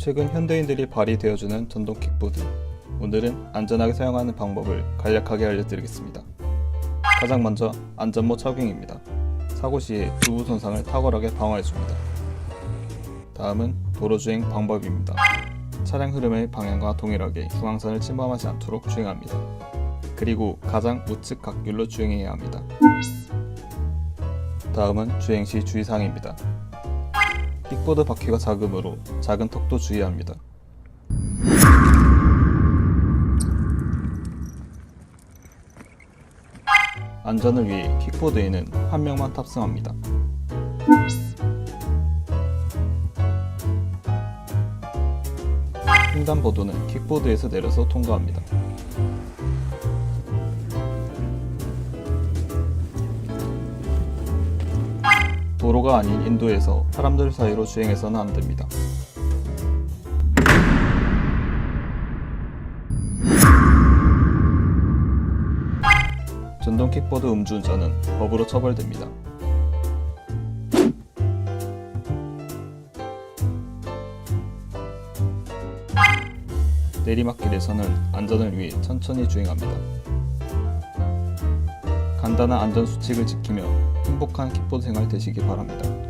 최근 현대인들이 발휘되어주는 전동 킥보드. 오늘은 안전하게 사용하는 방법을 간략하게 알려드리겠습니다. 가장 먼저 안전모 착용입니다. 사고 시에 두부 손상을 탁월하게 방어해줍니다. 다음은 도로주행 방법입니다. 차량 흐름의 방향과 동일하게 중앙선을 침범하지 않도록 주행합니다. 그리고 가장 우측 각률로 주행해야 합니다. 다음은 주행 시 주의사항입니다. 킥보드 바퀴가 작으므로 작은 턱도 주의합니다. 안전을 위해 킥보드에는 한 명만 탑승합니다. 횡단보도는 킥보드에서 내려서 통과합니다. 도로가 아닌 인도에서 사람들 사이로 주행해서는 안 됩니다. 전동 킥보드 음주운전은 법으로 처벌됩니다. 내리막길에서는 안전을 위해 천천히 주행합니다. 간단한 안전 수칙을 지키며 행복한 킥보드 생활 되시기 바랍니다.